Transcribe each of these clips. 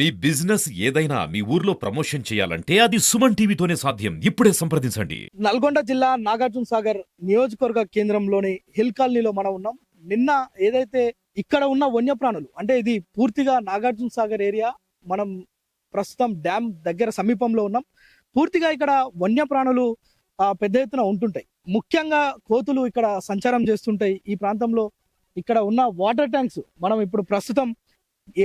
మీ business ఏదైనా మీ ఊర్లో promotion చేయాలంటే అది సుమన్ టీవీతోనే సాధ్యం. ఇప్పుడే సంప్రదించండి. నల్గొండ జిల్లా నాగార్జున సాగర్ నియోజకవర్గ కేంద్రంలోని హిల్ కాలనీలో మనం ఉన్నాం. నిన్న ఏదైతే ఇక్కడ ఉన్న వన్యప్రాణులు అంటే ఇది పూర్తిగా నాగార్జున సాగర్ ఏరియా మనం ప్రస్తుతం డ్యామ్ దగ్గర సమీపంలో ఉన్నాం. పూర్తిగా ఇక్కడ వన్యప్రాణులు పెద్ద ఎత్తున ఉంటుంటాయి. ముఖ్యంగా కోతులు ఇక్కడ సంచారం చేస్తుంటాయి. ఈ ప్రాంతంలో ఇక్కడ ఉన్న వాటర్ ట్యాంక్స్ మనం ఇప్పుడు ప్రస్తుతం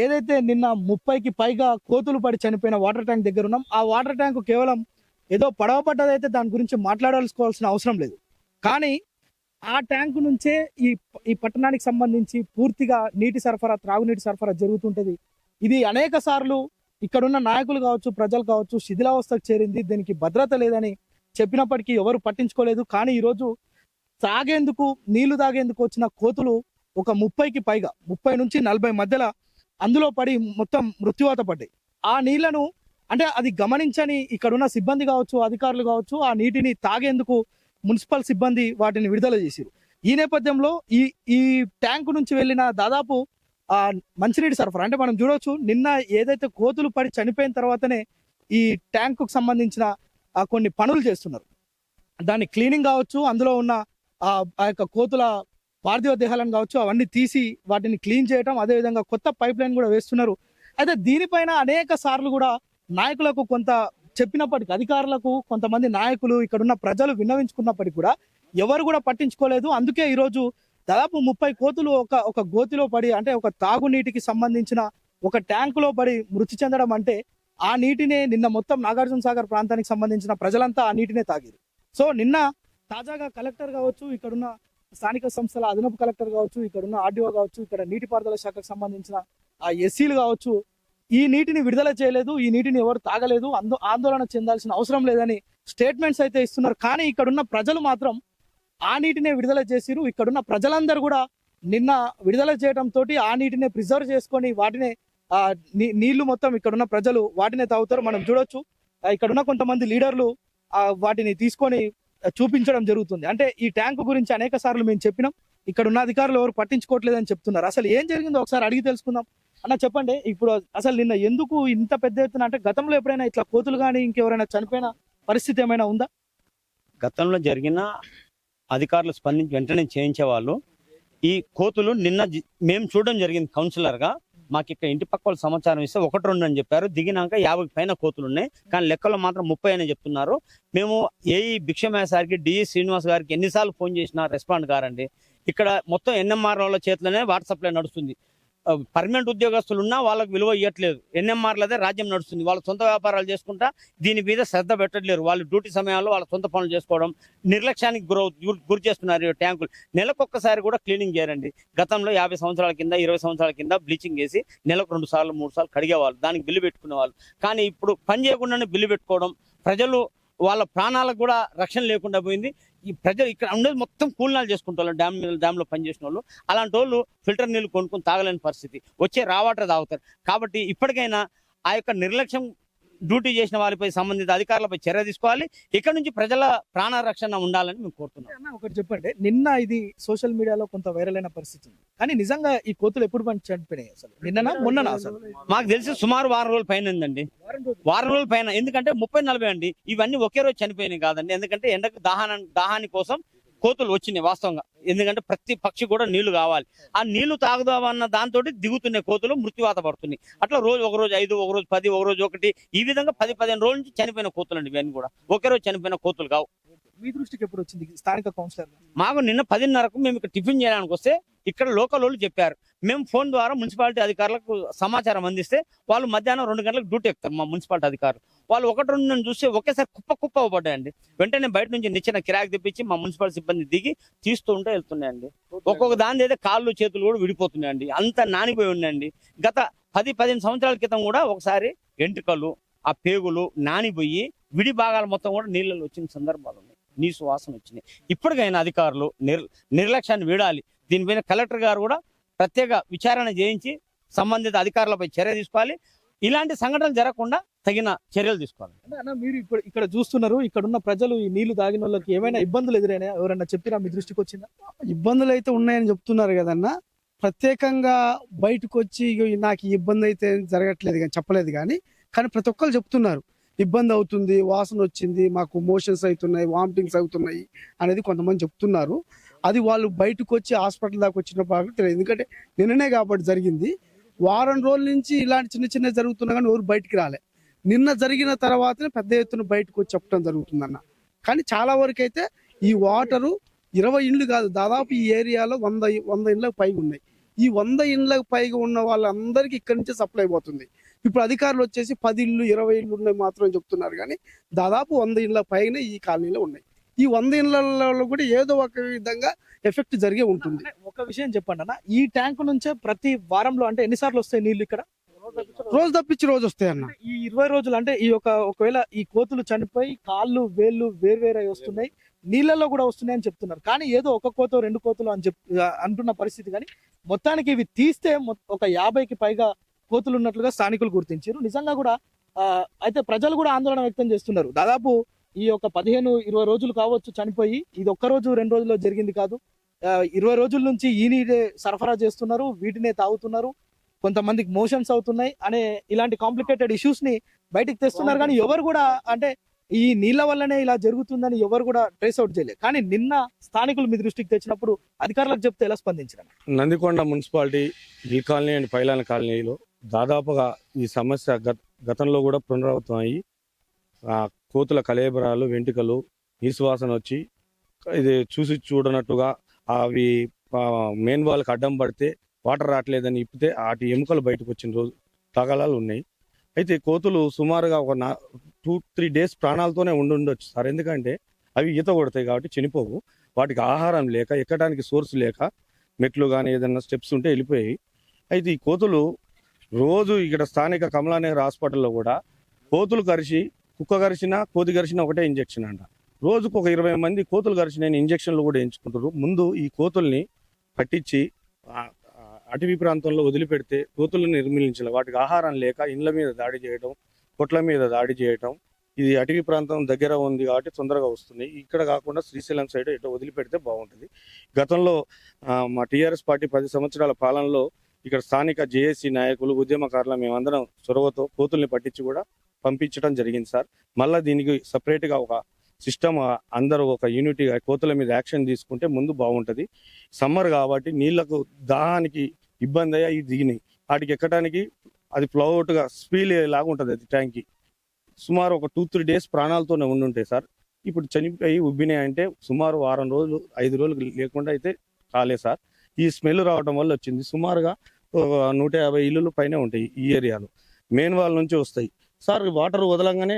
ఏదైతే నిన్న ముప్పైకి పైగా కోతులు పడి చనిపోయిన వాటర్ ట్యాంక్ దగ్గర ఉన్నాం ఆ వాటర్ ట్యాంక్ కేవలం ఏదో పడవ పడ్డదైతే దాని గురించి మాట్లాడాల్సుకోవాల్సిన అవసరం లేదు. కానీ ఆ ట్యాంకు నుంచే ఈ ఈ పట్టణానికి సంబంధించి పూర్తిగా నీటి సరఫరా త్రాగునీటి సరఫరా జరుగుతుంటది. ఇది అనేక సార్లు ఇక్కడున్న నాయకులు కావచ్చు ప్రజలు కావచ్చు శిథిలావస్థకు చేరింది. దీనికి భద్రత లేదని చెప్పినప్పటికీ ఎవరు పట్టించుకోలేదు. కానీ ఈరోజు తాగేందుకు నీళ్ళు తాగేందుకు వచ్చిన కోతులు ఒక ముప్పైకి పైగా ముప్పై నుంచి నలభై మధ్యలో అందులో పడి మొత్తం మృత్యువాత పడ్డాయి. ఆ నీళ్ళను అంటే అది గమనించని ఇక్కడున్న సిబ్బంది కావచ్చు అధికారులు కావచ్చు ఆ నీటిని తాగేందుకు మున్సిపల్ సిబ్బంది వాటిని విడుదల చేశారు ఈ నేపథ్యంలో ఈ ఈ ట్యాంకు నుంచి వెళ్ళిన దాదాపు ఆ మంచినీటి సరఫరా అంటే మనం చూడవచ్చు నిన్న ఏదైతే కోతులు పడి చనిపోయిన తర్వాతనే ఈ ట్యాంకుకు సంబంధించిన కొన్ని పనులు చేస్తున్నారు. దాన్ని క్లీనింగ్ కావచ్చు అందులో ఉన్న ఆ ఆ యొక్క కోతుల పార్థివ దేహాలను కావచ్చు అవన్నీ తీసి వాటిని క్లీన్ చేయటం అదేవిధంగా కొత్త పైప్ లైన్ కూడా వేస్తున్నారు. అయితే దీనిపైన అనేక సార్లు కూడా నాయకులకు కొంత చెప్పినప్పటికీ అధికారులకు కొంతమంది నాయకులు ఇక్కడున్న ప్రజలు విన్నవించుకున్నప్పటికీ కూడా ఎవరు కూడా పట్టించుకోలేదు. అందుకే ఈరోజు దాదాపు ముప్పై కోతులు ఒక ఒక గోతిలో పడి అంటే ఒక తాగునీటికి సంబంధించిన ఒక ట్యాంకులో పడి మృతి చెందడం అంటే ఆ నీటినే నిన్న మొత్తం నాగార్జున సాగర్ ప్రాంతానికి సంబంధించిన ప్రజలంతా ఆ నీటినే తాగారు. సో నిన్న తాజాగా కలెక్టర్ కావచ్చు ఇక్కడున్న స్థానిక సంస్థల అదనపు కలెక్టర్ కావచ్చు ఇక్కడ ఉన్న ఆర్డీఓ కావచ్చు ఇక్కడ నీటిపారుదల శాఖకు సంబంధించిన ఆ ఎస్సీలు కావచ్చు ఈ నీటిని విడుదల చేయలేదు ఈ నీటిని ఎవరు తాగలేదు అందు ఆందోళన చెందాల్సిన అవసరం లేదని స్టేట్మెంట్స్ అయితే ఇస్తున్నారు. కానీ ఇక్కడున్న ప్రజలు మాత్రం ఆ నీటినే విడుదల చేసిరు. ఇక్కడున్న ప్రజలందరూ కూడా నిన్న విడుదల చేయడంతో తోటి ఆ నీటినే ప్రిజర్వ్ చేసుకొని వాటినే నీళ్ళు మొత్తం ఇక్కడున్న ప్రజలు వాటినే తాగుతారు. మనం చూడొచ్చు. ఇక్కడున్న కొంతమంది లీడర్లు వాటిని తీసుకొని చూపించడం జరుగుతుంది. అంటే ఈ ట్యాంకు గురించి అనేక సార్లు మేము చెప్పినాం. ఇక్కడ ఉన్న అధికారులు ఎవరు పట్టించుకోవట్లేదని చెప్తున్నారు. అసలు ఏం జరిగిందో ఒకసారి అడిగి తెలుసుకుందాం. అన్న చెప్పండి. ఇప్పుడు అసలు నిన్న ఎందుకు ఇంత పెద్ద ఎత్తున అంటే గతంలో ఎప్పుడైనా ఇట్లా కోతులు కానీ ఇంకెవరైనా చనిపోయిన పరిస్థితి ఏమైనా ఉందా? గతంలో జరిగిన అధికారులు స్పందించి వెంటనే చేయించే వాళ్ళు ఈ కోతులు నిన్న మేము చూడడం జరిగింది కౌన్సిలర్గా. మాకు ఇక్కడ ఇంటి పక్క వాళ్ళు సమాచారం ఇస్తే ఒకటి రెండు అని చెప్పారు. దిగినాక యాభై పైన కోతులు ఉన్నాయి. కానీ లెక్కలో మాత్రం ముప్పై అని చెప్తున్నారు. మేము ఏఈ భిక్షమయ్య సార్కి డిఈ శ్రీనివాస్ గారికి ఎన్నిసార్లు ఫోన్ చేసినా రెస్పాండ్ కారండి. ఇక్కడ మొత్తం ఎన్ఎంఆర్ వాళ్ళ చేతిలోనే వాట్సాప్ నడుస్తుంది. పర్మనెంట్ ఉద్యోగస్తులు ఉన్నా వాళ్ళకి విలువ ఇవ్వట్లేదు ఎన్ఎంఆర్లదే రాజ్యం నడుస్తుంది. వాళ్ళ సొంత వ్యాపారాలు చేసుకుంటా దీని మీద శ్రద్ధ పెట్టట్లేరు. వాళ్ళు డ్యూటీ సమయాల్లో వాళ్ళ సొంత పనులు చేసుకోవడం నిర్లక్ష్యానికి గురవు గురి- చేస్తున్నారు ట్యాంకులు. నెలకొక్కసారి కూడా క్లీనింగ్ చేయరండి. గతంలో యాభై సంవత్సరాల కింద ఇరవై సంవత్సరాల కింద బ్లీచింగ్ వేసి నెలకు రెండు సార్లు మూడు సార్లు కడిగేవాళ్ళు. దానికి బిల్లు పెట్టుకునేవాళ్ళు. కానీ ఇప్పుడు పని చేయకుండానే బిల్లు పెట్టుకోవడం ప్రజలు వాళ్ళ ప్రాణాలకు కూడా రక్షణ లేకుండా పోయింది. ఈ ప్రజలు ఇక్కడ ఉండేది మొత్తం కూలినాలు చేసుకుంటారు డ్యామ్ డ్యామ్లో పనిచేసిన వాళ్ళు అలాంటి వాళ్ళు ఫిల్టర్ నీళ్ళు కొనుక్కొని తాగలేని పరిస్థితి. వచ్చే రావాటర్ తాగుతారు. కాబట్టి ఇప్పటికైనా ఆ యొక్క నిర్లక్ష్యం డ్యూటీ చేసిన వారిపై సంబంధిత అధికారులపై చర్య తీసుకోవాలి. ఇక్కడ నుంచి ప్రజల ప్రాణ రక్షణ ఉండాలని మేము కోరుతున్నాం. ఒకటి చెప్పండి. నిన్న ఇది సోషల్ మీడియాలో కొంత వైరల్ అయిన పరిస్థితి ఉంది. కానీ నిజంగా ఈ కోతులు ఎప్పుడు చనిపోయినాయి అసలు? నిన్ననా మొన్ననా అసలు? మాకు తెలిసి సుమారు వారం రోజుల పైన ఉందండి. వారం రోజులు. వారం రోజుల పైన. ఎందుకంటే ముప్పై నలభై అండి. ఇవన్నీ ఒకే రోజు చనిపోయినాయి కాదండి. ఎందుకంటే ఎండకు దాహాన దాహాని కోసం కోతులు వచ్చినాయి వాస్తవంగా. ఎందుకంటే ప్రతి పక్షి కూడా నీళ్ళు కావాలి. ఆ నీళ్ళు తాగుదామన్న దాంతో దిగుతున్నాయి కోతులు మృత్యువాత పడుతున్నాయి. అట్లా రోజు ఒక రోజు ఐదు ఒక రోజు పది ఒక రోజు ఒకటి ఈ విధంగా పది పదిహేను రోజుల నుంచి చనిపోయిన కోతులు అండి ఇవన్నీ కూడా. ఒకే రోజు చనిపోయిన కోతులు కావు. మీ దృష్టికి ఎప్పుడు వచ్చింది? స్థానిక కౌన్సిలర్? మాకు నిన్న పదిన్నరకు మేము ఇక్కడ టిఫిన్ చేయడానికి వస్తే ఇక్కడ లోకల్ వాళ్ళు చెప్పారు. మేము ఫోన్ ద్వారా మున్సిపాలిటీ అధికారులకు సమాచారం అందిస్తే వాళ్ళు మధ్యాహ్నం రెండు గంటలకు డ్యూటీ ఎక్కుతారు మా మున్సిపాలిటీ అధికారులు. వాళ్ళు ఒకటి రెండు నన్ను చూస్తే ఒకేసారి కుప్ప కుప్ప అవ్వబడ్డాయండి. వెంటనే బయట నుంచి నిచ్చిన కిరాకి తెప్పించి మా మున్సిపల్ సిబ్బంది దిగి తీస్తూ ఉంటే వెళ్తున్నాయండి. ఒక్కొక్క దాని అయితే కాళ్ళు చేతులు కూడా విడిపోతున్నాయండి. అంత నానిపోయి ఉన్నాయండి గత పది పదిహేను సంవత్సరాల క్రితం కూడా ఒకసారి ఎంట్రుకలు ఆ పేగులు నానిపోయి విడి భాగాలు మొత్తం కూడా నీళ్ళలో వచ్చిన సందర్భాలు ఉన్నాయి. నీ సువాసన వచ్చినాయి. ఇప్పటికైనా అధికారులు నిర్ నిర్లక్ష్యాన్ని వీడాలి. దీనిపైన కలెక్టర్ గారు కూడా ప్రత్యేక విచారణ చేయించి సంబంధిత అధికారులపై చర్య తీసుకోవాలి. ఇలాంటి సంఘటనలు జరగకుండా తగిన చర్యలు తీసుకోవాలి. అన్న మీరు ఇప్పుడు ఇక్కడ చూస్తున్నారు ఇక్కడ ఉన్న ప్రజలు ఈ నీళ్ళు తాగిన వాళ్ళకి ఏమైనా ఇబ్బందులు ఎదురైనా? ఎవరైనా చెప్పిరా మీ దృష్టికి వచ్చిందా ఇబ్బందులు అయితే ఉన్నాయని చెప్తున్నారు కదన్న. ప్రత్యేకంగా బయటకు వచ్చి నాకు ఈ ఇబ్బంది అయితే జరగట్లేదు కానీ చెప్పలేదు కానీ కానీ ప్రతి ఒక్కరు చెప్తున్నారు. ఇబ్బంది అవుతుంది వాసన వచ్చింది మాకు మోషన్స్ అవుతున్నాయి వామిటింగ్స్ అవుతున్నాయి అనేది కొంతమంది చెప్తున్నారు. అది వాళ్ళు బయటకు వచ్చి హాస్పిటల్ దాకా వచ్చినప్పుడు తెలియదు. ఎందుకంటే నిన్ననే కాబట్టి జరిగింది. వారం రోజుల నుంచి ఇలాంటి చిన్న చిన్న జరుగుతున్నా కానీ ఎవరు బయటికి రాలే. నిన్న జరిగిన తర్వాతనే పెద్ద ఎత్తున బయటకు వచ్చి చెప్పడం జరుగుతుందన్న. కానీ చాలా వరకు అయితే ఈ వాటరు ఇరవై ఇండ్లు కాదు దాదాపు ఈ ఏరియాలో వంద వంద ఇండ్లకు పైగా ఉన్నాయి. ఈ వంద ఇండ్లకు పైగా ఉన్న వాళ్ళందరికీ ఇక్కడి నుంచే సప్లై పోతుంది. ఇప్పుడు అధికారులు వచ్చేసి పది ఇళ్ళు ఇరవై ఇళ్ళు ఉన్నాయి మాత్రం చెప్తున్నారు కానీ దాదాపు వంద ఇండ్ల పైన ఈ కాలనీలో ఉన్నాయి. ఈ వంద ఇళ్ళలో కూడా ఏదో ఒక విధంగా ఎఫెక్ట్ జరిగే ఉంటుంది. ఒక విషయం చెప్పండి అన్న. ఈ ట్యాంక్ నుంచే ప్రతి వారంలో అంటే ఎన్నిసార్లు వస్తాయి నీళ్ళు ఇక్కడ? రోజు తప్పించి రోజు వస్తాయి అన్న. ఈ ఇరవై రోజులు అంటే ఈ యొక్క ఒకవేళ ఈ కోతులు చనిపోయి కాళ్ళు వేళ్ళు వేర్వేరై వస్తున్నాయి నీళ్ళల్లో కూడా వస్తున్నాయి అని చెప్తున్నారు. కానీ ఏదో ఒక కోత రెండు కోతలు అని చెప్ అంటున్న పరిస్థితి కానీ మొత్తానికి ఇవి తీస్తే ఒక యాభైకి పైగా కోతులు ఉన్నట్లుగా స్థానికులు గుర్తించారు. నిజంగా కూడా ఆ, అయితే ప్రజలు కూడా ఆందోళన వ్యక్తం చేస్తున్నారు. దాదాపు ఈ యొక్క పదిహేను ఇరవై రోజులు కావచ్చు చనిపోయి ఇది ఒక్క రోజు రెండు రోజుల్లో జరిగింది కాదు. ఇరవై రోజుల నుంచి ఈ నీరే సరఫరా చేస్తున్నారు వీటినే తాగుతున్నారు. కొంతమందికి మోషన్స్ అవుతున్నాయి అనే ఇలాంటి కాంప్లికేటెడ్ ఇష్యూస్ని బయటికి తెస్తున్నారు. కానీ ఎవరు కూడా అంటే ఈ నీళ్ళ వల్లనే ఇలా జరుగుతుందని ఎవరు కూడా ట్రేస్ అవుట్ చేయలేదు. కానీ నిన్న స్థానికులు మీ దృష్టికి తెచ్చినప్పుడు అధికారులకు చెప్తే ఎలా స్పందించారు? Nandikonda municipality hill colony and Pylon కాలనీలో దాదాపుగా ఈ సమస్య గత- గతంలో కూడా పునరావృతం అయ్యి కోతుల కలేబరాలు వెంట్రుకలు నిశ్వాసన వచ్చి ఇది చూసి చూడనట్టుగా అవి మెయిన్ వాళ్ళకి అడ్డం పడితే వాటర్ రావట్లేదని ఇప్పితే వాటి ఎముకలు బయటకు వచ్చిన రోజు తగలాలు ఉన్నాయి. అయితే కోతులు సుమారుగా ఒక నా టూ త్రీ డేస్ ప్రాణాలతోనే ఉండుండొచ్చు సార్. ఎందుకంటే అవి ఈత కొడతాయి కాబట్టి చనిపోవు. వాటికి ఆహారం లేక ఎక్కడానికి సోర్స్ లేక మెట్లు కానీ ఏదైనా స్టెప్స్ ఉంటే వెళ్ళిపోయాయి. అయితే ఈ కోతులు రోజు ఇక్కడ స్థానిక కమలానగర్ హాస్పిటల్లో కూడా కోతులు కరిచి కుక్క గరిచిన కోతి గరిచిన ఒకటే ఇంజెక్షన్ అంట. రోజుకు ఒక ఇరవై మంది కోతులు గరిచిన ఇంజెక్షన్లు కూడా ఎంచుకుంటారు ముందు ఈ కోతుల్ని పట్టించి అటవీ ప్రాంతంలో వదిలిపెడితే కోతులను నిర్మూలించాలి. వాటికి ఆహారం లేక ఇండ్ల మీద దాడి చేయడం కొట్ల మీద దాడి చేయడం ఇది అటవీ ప్రాంతం దగ్గర ఉంది కాబట్టి తొందరగా వస్తుంది. ఇక్కడ కాకుండా శ్రీశైలం సైడ్ ఇటు వదిలిపెడితే బాగుంటుంది. గతంలో మా టీఆర్ఎస్ పార్టీ పది సంవత్సరాల పాలనలో ఇక్కడ స్థానిక జేఏసీ నాయకులు ఉద్యమకారులు మేమందరం చొరవతో కోతుల్ని పట్టించి కూడా పంపించడం జరిగింది సార్. మళ్ళీ దీనికి సపరేట్గా ఒక సిస్టమ్ అందరూ ఒక యూనిటీగా కోతుల మీద యాక్షన్ తీసుకుంటే ముందు బాగుంటుంది. సమ్మర్ కాబట్టి నీళ్ళకు దాహానికి ఇబ్బంది అయ్యా ఇది దిగినాయి. వాటికి ఎక్కడానికి అది ఫ్లౌట్ స్పీల్ లాగా ఉంటుంది అది ట్యాంక్ సుమారు ఒక టూ త్రీ డేస్ ప్రాణాలతోనే ఉండుంటాయి సార్. ఇప్పుడు చనిపోయి ఉబ్బినాయి అంటే సుమారు వారం రోజులు ఐదు రోజులు లేకుండా అయితే కాలే సార్. ఈ స్మెల్ రావడం వల్ల వచ్చింది. సుమారుగా ఒక నూట యాభై ఇల్లులు పైన ఉంటాయి ఈ ఏరియాలో. మెయిన్ వాళ్ళ నుంచి వస్తాయి. సార్ వాటర్ వదలంగానే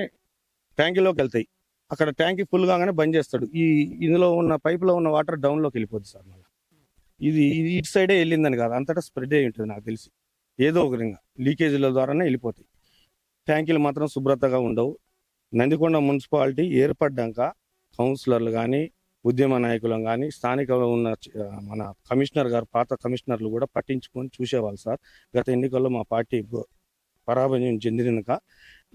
ట్యాంకీలోకి వెళ్తాయి. అక్కడ ట్యాంకీ ఫుల్ కాగానే బంద్ చేస్తాడు. ఈ ఇందులో ఉన్న పైపులో ఉన్న వాటర్ డౌన్లోకి వెళ్ళిపోద్ది సార్ మళ్ళీ. ఇది ఇటు సైడే వెళ్ళిందని కాదు అంతటా స్ప్రెడ్ అయి ఉంటుంది నాకు తెలిసి. ఏదో ఒక రింగ లీకేజీల ద్వారానే వెళ్ళిపోతాయి. ట్యాంకీలు మాత్రం శుభ్రతగా ఉండవు. నందికొండ మున్సిపాలిటీ ఏర్పడ్డాక కౌన్సిలర్లు కానీ ఉద్యమ నాయకులం కానీ స్థానికంగా ఉన్న మన కమిషనర్ గారు పాత కమిషనర్లు కూడా పట్టించుకొని చూసేవాళ్ళు సార్. గత ఎన్నికల్లో మా పార్టీ పరాభయం పరాభవం చెందినాక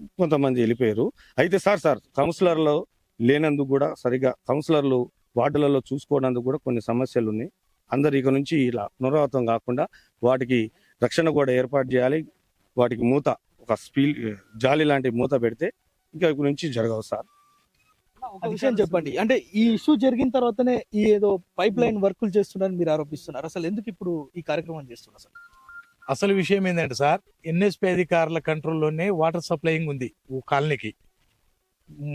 కొంతమంది వెళ్ళిపోయారు. అయితే సార్ సార్ కౌన్సిలర్లు లేనందుకు కూడా సరిగా కౌన్సిలర్లు వార్డులలో చూసుకోవడానికి కూడా కొన్ని సమస్యలు ఉన్నాయి. అందరు ఇక నుంచి ఇలా పునరావృతం కాకుండా వాటికి రక్షణ కూడా ఏర్పాటు చేయాలి. వాటికి మూత ఒక స్పీల్ జాలి లాంటి మూత పెడితే ఇంకా ఇక నుంచి జరగవు సార్. విషయం చెప్పండి. అంటే ఈ ఇష్యూ జరిగిన తర్వాతనే ఈ ఏదో పైప్ లైన్ వర్కులు చేస్తున్నారని మీరు ఆరోపిస్తున్నారు. అసలు ఎందుకు ఇప్పుడు ఈ కార్యక్రమం చేస్తున్నారు అసలు అసలు విషయం ఏంటంటే సార్ ఎన్ఎస్పి అధికారుల కంట్రోల్లోనే వాటర్ సప్లయింగ్ ఉంది ఓ కాలనీకి.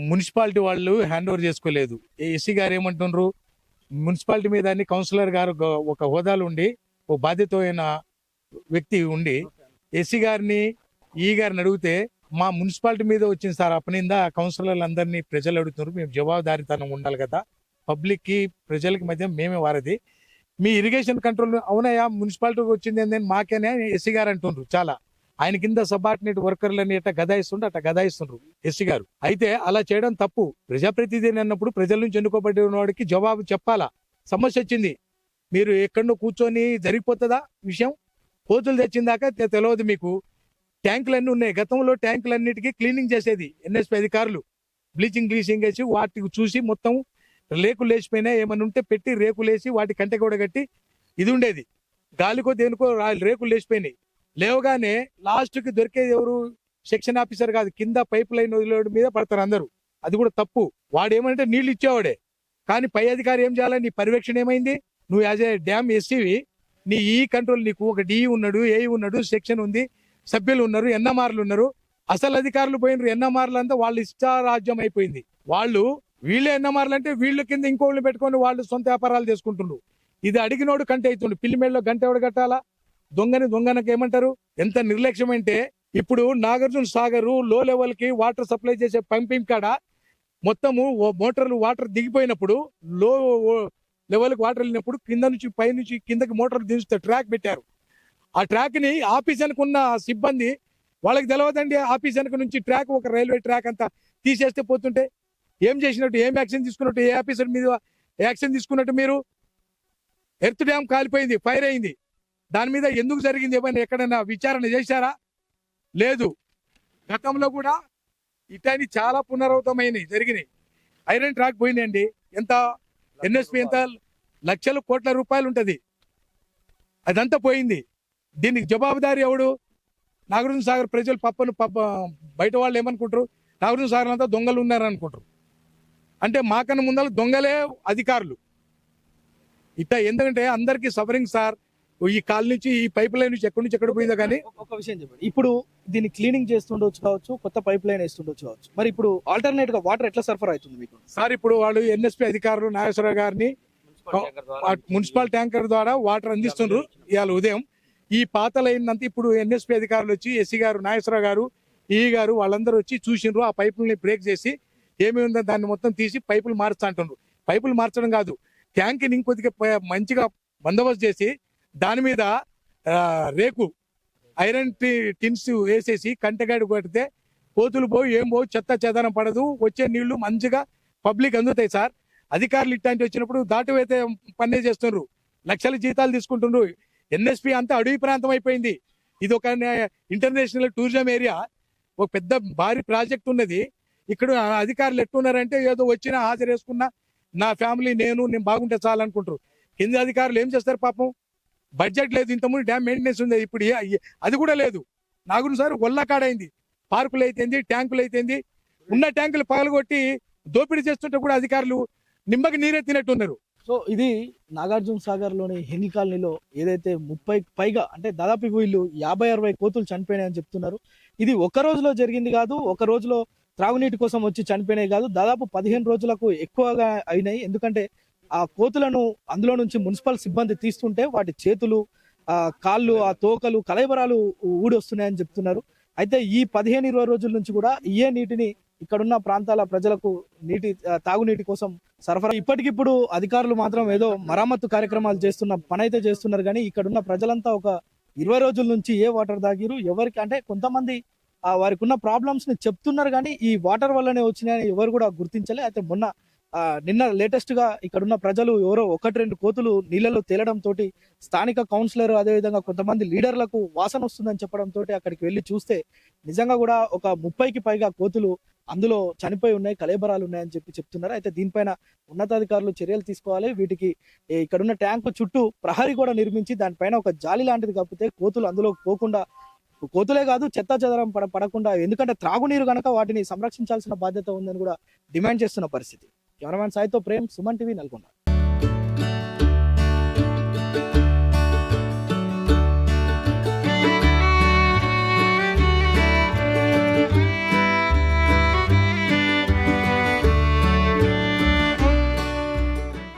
మున్సిపాలిటీ వాళ్ళు హ్యాండ్ ఓవర్ చేసుకోలేదు ఎస్సీ గారు ఏమంటున్నారు? మున్సిపాలిటీ మీద అన్ని కౌన్సిలర్ గారు ఒక హోదాలు ఉండి ఓ బాధ్యతమైన వ్యక్తి ఉండి ఎస్సీ గారిని ఈ గారిని అడిగితే మా మున్సిపాలిటీ మీద వచ్చింది సార్ అప్పనిందా కౌన్సిలర్లు అందరినీ ప్రజలు అడుగుతున్నారు. మేము జవాబుదారితనం ఉండాలి కదా. పబ్లిక్కి ప్రజలకి మధ్య మేమే వారది. మీ ఇరిగేషన్ కంట్రోల్ అవునయ్యా మున్సిపాలిటీకి వచ్చింది ఏందని మాకేనే? ఎస్సీ గారు అంటుండ్రు చాలా. ఆయన కింద సబార్డినేట్ వర్కర్లని అట్ట గదాయిస్తుండ్రు? అట్ట గదాయిస్తుండ్రు ఎస్సీ గారు. అయితే అలా చేయడం తప్పు. ప్రజాప్రతినిధి అన్నప్పుడు ప్రజల నుంచి ఎన్నుకోబడిన వాడికి జవాబు చెప్పాలా? సమస్య వచ్చింది. మీరు ఎక్కడో కూర్చొని జరిగిపోతుందా విషయం? కోతులు తెచ్చిందాక తెలియదు మీకు. ట్యాంకులన్నీ ఉన్నాయి. గతంలో ట్యాంకులన్నిటికీ క్లీనింగ్ చేసేది ఎన్ఎస్పి అధికారులు. బ్లీచింగ్ గ్లీచింగ్ వేసి వాటికి చూసి మొత్తం రేకులు లేచిపోయినా ఏమైనా ఉంటే పెట్టి రేకులు లేచి వాటి కంటే కూడా కట్టి ఇది ఉండేది. గాలికో దేనికో రేకులు లేచిపోయినాయి. లేవగానే లాస్ట్కి దొరికేది ఎవరు? సెక్షన్ ఆఫీసర్ కాదు కింద పైప్ లైన్ వదిలేడు మీద పడతారు అందరూ. అది కూడా తప్పు. వాడు ఏమంటే నీళ్ళు ఇచ్చేవాడే. కానీ పై అధికారి ఏం చేయాలి? నీ పర్యవేక్షణ ఏమైంది? నువ్వు యాజ్ ఏ డ్యామ్ ఎస్సీవి నీ ఈ కంట్రోల్ నీకు ఒక డి ఉన్నాడు ఏ ఉన్నాడు సెక్షన్ ఉంది సభ్యులు ఉన్నారు ఎన్ఎంఆర్లు ఉన్నారు. అసలు అధికారులు పోయినారు ఎన్ఎంఆర్లు అంతా వాళ్ళు ఇష్టారాజ్యం అయిపోయింది. వాళ్ళు వీళ్ళే ఎన్ఎంఆర్లు అంటే వీళ్ళ కింద ఇంకోళ్ళు పెట్టుకొని వాళ్ళు సొంత వ్యాపారాలు చేసుకుంటుండ్రు. ఇది అడిగినోడు కంటే అవుతుండు. పిల్లి మేడలో గంట ఎవడు కట్టాలా? దొంగని దొంగనకి ఏమంటారు? ఎంత నిర్లక్ష్యం అంటే ఇప్పుడు నాగార్జున సాగర్లో లెవెల్కి వాటర్ సప్లై చేసే పంపింగ్ కాడ మొత్తము మోటార్లు వాటర్ దిగిపోయినప్పుడు లో లెవెల్కి వాటర్ వెళ్ళినప్పుడు కింద నుంచి పై నుంచి కిందకి మోటార్లు దించుతే ట్రాక్ పెట్టారు. ఆ ట్రాక్ని ఆఫీస్ అనుకున్న సిబ్బంది వాళ్ళకి తెలియదండి ఆఫీస్ వెనక నుంచి ట్రాక్ ఒక రైల్వే ట్రాక్ అంతా తీసేస్తే పోతుంటే ఏం చేసినట్టు ఏం యాక్షన్ తీసుకున్నట్టు ఏ ఆఫీసర్ మీద యాక్షన్ తీసుకున్నట్టు మీరు? ఎర్త్ డ్యామ్ కాలిపోయింది ఫైర్ అయింది. దాని మీద ఎందుకు జరిగింది ఏమైనా ఎక్కడైనా విచారణ చేశారా? లేదు. గతంలో కూడా ఇటాని చాలా పునరావృతమైనవి జరిగినాయి. ఐరన్ ట్రాక్ పోయిందండి. ఎంత? ఎన్ఎస్పి ఎంత? లక్షల కోట్ల రూపాయలు ఉంటది. అదంతా పోయింది. దీనికి జవాబుదారి ఎవడు? నాగార్జున సాగర్ ప్రజలు పప్పను పప్ప బయట వాళ్ళు ఏమనుకుంటారు? నాగార్జున సాగర్ అంతా దొంగలు ఉన్నారు అనుకుంటారు అంటే మాకన్నా ముందర దొంగలే అధికారులు. ఇట్లా ఎందుకంటే అందరికీ సఫరింగ్ సార్ ఈ కాల్ నుంచి ఈ పైప్ లైన్ నుంచి ఎక్కడి నుంచి ఎక్కడ పోయిందో కానీ ఒక- విషయం చెప్పండి. ఇప్పుడు దీన్ని క్లీనింగ్ చేస్తుండొచ్చు కావచ్చు కొత్త పైప్ లైన్ వేస్తుండొచ్చు కావచ్చు. మరి ఇప్పుడు ఆల్టర్నేట్గా వాటర్ ఎట్లా సరఫరా అవుతుంది మీకు? సార్ ఇప్పుడు వాళ్ళు ఎన్ఎస్పి అధికారులు నాగేశ్వరరావు గారిని మున్సిపల్ ట్యాంకర్ ద్వారా వాటర్ అందిస్తుండ్రు ఇవాళ ఉదయం. ఈ పాత లైన్ అంతా ఇప్పుడు ఎన్ఎస్పి అధికారులు వచ్చి ఎస్సీ గారు నాగేశ్వరరావు గారు ఈ గారు వాళ్ళందరూ వచ్చి చూసిండ్రు ఆ పైపుల్ని బ్రేక్ చేసి ఏమి ఉందో దాన్ని మొత్తం తీసి పైపులు మార్చా అంటున్నారు పైపులు మార్చడం కాదు. ట్యాంక్ని ఇంకొద్దిగా మంచిగా బందోబస్తు చేసి దాని మీద రేకు ఐరన్ టిన్స్ వేసేసి కంటగాడి కొడితే కోతులు పోయి ఏం పోవు చెత్త చెదనం పడదు వచ్చే నీళ్ళు మంచిగా పబ్లిక్ అందుతాయి సార్. అధికారులు ఇట్లాంటి వచ్చినప్పుడు దాటివైతే పనే చేస్తున్నారు లక్షల జీతాలు తీసుకుంటుండ్రు. ఎన్ఎస్పి అంతా అడవి ప్రాంతం అయిపోయింది. ఇది ఒక ఇంటర్నేషనల్ టూరిజం ఏరియా. ఒక పెద్ద భారీ ప్రాజెక్ట్ ఉన్నది. ఇక్కడ అధికారులు ఎట్టున్నారంటే ఏదో వచ్చినా హాజరు వేసుకున్నా నా ఫ్యామిలీ నేను నేను బాగుంటే చాలనుకుంటారు. కింద అధికారులు ఏం చేస్తారు పాపం? బడ్జెట్ లేదు ఇంతకుముందు డ్యామ్ మెయింటెనెన్స్ ఉంది ఇప్పుడు అది కూడా లేదు. నాగురు సార్ ఒళ్ళకాడైంది. పార్కులు అయితేంది ట్యాంకులు అయితేంది. ఉన్న ట్యాంకులు పగలగొట్టి దోపిడీ చేస్తుంటే కూడా అధికారులు నిమ్మకి నీరే తినట్టున్నారు. సో ఇది నాగార్జున సాగర్లోని కాలనీలో ఏదైతే ముప్పై పైగా అంటే దాదాపు వీళ్ళు యాభై అరవై కోతులు చనిపోయినాయని చెప్తున్నారు. ఇది ఒక రోజులో జరిగింది కాదు ఒక రోజులో త్రాగునీటి కోసం వచ్చి చనిపోయినాయి కాదు దాదాపు పదిహేను రోజులకు ఎక్కువగా అయినాయి. ఎందుకంటే ఆ కోతులను అందులో నుంచి మున్సిపల్ సిబ్బంది తీస్తుంటే వాటి చేతులు ఆ కాళ్ళు ఆ తోకలు కలైబరాలు ఊడొస్తున్నాయని చెప్తున్నారు. అయితే ఈ పదిహేను ఇరవై రోజుల నుంచి కూడా ఇయే నీటిని ఇక్కడున్న ప్రాంతాల ప్రజలకు నీటి తాగునీటి కోసం సరఫరా ఇప్పటికిప్పుడు అధికారులు మాత్రం ఏదో మరమ్మత్తు కార్యక్రమాలు చేస్తున్న పని అయితే చేస్తున్నారు. కానీ ఇక్కడున్న ప్రజలంతా ఒక ఇరవై రోజుల నుంచి ఏ వాటర్ తాగిరు ఎవరికి అంటే కొంతమంది వారికి ఉన్న ప్రాబ్లమ్స్ని చెప్తున్నారు కానీ ఈ వాటర్ వల్లనే వచ్చినాయని ఎవరు కూడా గుర్తించలే. అయితే మొన్న నిన్న లేటెస్ట్గా ఇక్కడున్న ప్రజలు ఎవరో ఒకటి రెండు కోతులు నీళ్ళలో తేలడం తోటి స్థానిక కౌన్సిలర్ అదేవిధంగా కొంతమంది లీడర్లకు వాసన వస్తుందని చెప్పడంతో అక్కడికి వెళ్ళి చూస్తే నిజంగా కూడా ఒక ముప్పైకి పైగా కోతులు అందులో చనిపోయి ఉన్నాయి కలేబరాలు ఉన్నాయని చెప్పి చెప్తున్నారు. అయితే దీనిపైన ఉన్నతాధికారులు చర్యలు తీసుకోవాలి. వీటికి ఇక్కడున్న ట్యాంకు చుట్టూ ప్రహరీ కూడా నిర్మించి దానిపైన ఒక జాలి లాంటిది కప్పితే కోతులు అందులో పోకుండా కోతులే కాదు చెత్త చెదరం పడ పడకుండా ఎందుకంటే త్రాగునీరు గనక వాటిని సంరక్షించాల్సిన బాధ్యత ఉందని కూడా డిమాండ్ చేస్తున్న పరిస్థితి. కెమెరామ్యాన్ సాయితో ప్రేమ్ సుమన్ టీవీ నల్గొండ.